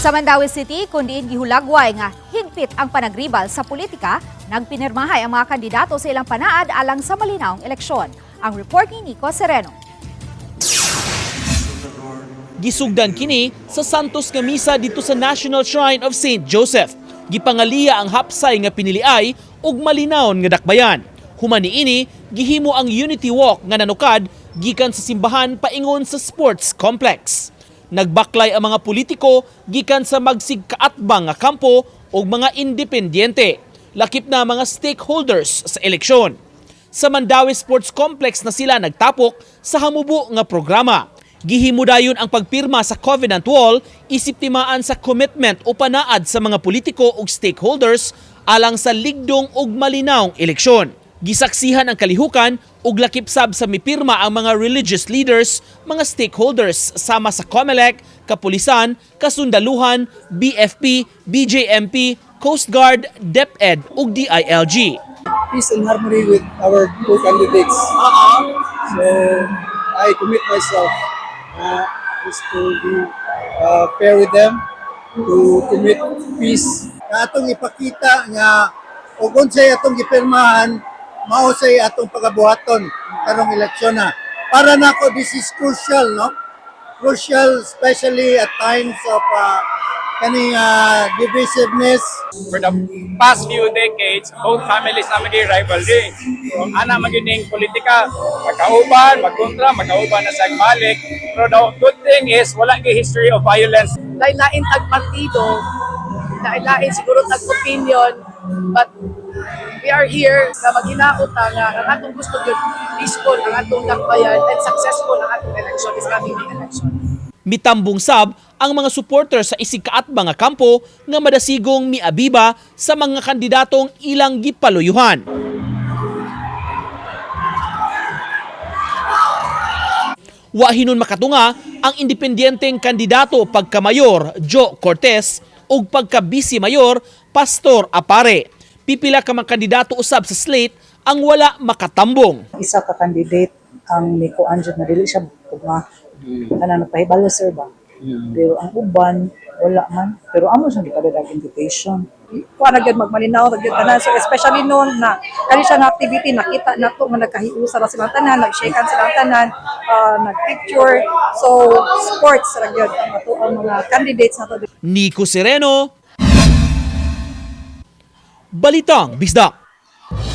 Sa Mandawi City, kundi gihulagway nga higpit ang panagribal sa politika, nagpinirmahay ang mga kandidato sa ilang panaad alang sa malinawng eleksyon. Ang report ni Nico Sereno. Gisugdan kini sa Santos nga misa dito sa National Shrine of St. Joseph. Gipangaliya ang hapsay nga piniliay ug malinawon nga dakbayan. Humani ini gihimo ang Unity Walk nga nanukad gikan sa simbahan paingon sa sports complex. Nagbaklay ang mga politiko gikan sa magsigkaatbang nga kampo ug mga independyente. Lakip na mga stakeholders sa eleksyon. Sa Mandawi Sports Complex na sila nagtapok sa hamubo nga programa. Gihimo dayon ang pagpirma sa Covenant Wall isip timaan sa commitment o panaad sa mga politiko ug stakeholders alang sa ligdong ug malinawng eleksyon. Gisaksihan ang kalihukan ug lakip sab sa mipirma ang mga religious leaders, mga stakeholders sama sa COMELEC, Kapulisan, Kasundaluhan, BFP, BJMP, Coast Guard, DepEd ug DILG. peace and harmony with our two candidates. So I commit myself uh, is to be uh, fair with them, to commit peace. Atong ipakita nga ug unsay atong gipirmahan mao say atong pagabuhaton karong eleksyon na. Para nako this is crucial, no? Crucial especially at times of uh, kaning uh, divisiveness for the past few decades, both families na maging rivalry. So, ana magiging politika, magkauban, magkontra, magkauban na sa balik. Pero the good thing is, wala kay history of violence. lain-lain tag partido, lain-lain siguro tag opinion, but are here na maghinaot nga ang atong gusto yun, peaceful ang atong dakbayan and successful ang atong election is coming election. Mitambong sab ang mga supporter sa isikaatbang nga kampo nga madasigong miabiba sa mga kandidatong ilang gipaluyuhan. Wa hinon makatunga ang independyenteng kandidato pagka-mayor Joe Cortez ug pagka-vice mayor Pastor Apare. Pipila ka mga kandidato usab sa slate ang wala makatambong. isa ka candidate ang Nico Anjud na dili siya pugma. Ana nagpahibalo sir ba? Pero ang uban wala man. Pero amo siya gipadadag invitation. Kuha na gyud magmalinaw na gyud tanan so especially noon na kani siya nga activity nakita nato nga nagkahiusa ra silang tanan nag-shakean silang tanan uh, nag-picture. So sports ra gyud ang ato ang mga candidates nato Nico Sereno, Balitang Bisdak.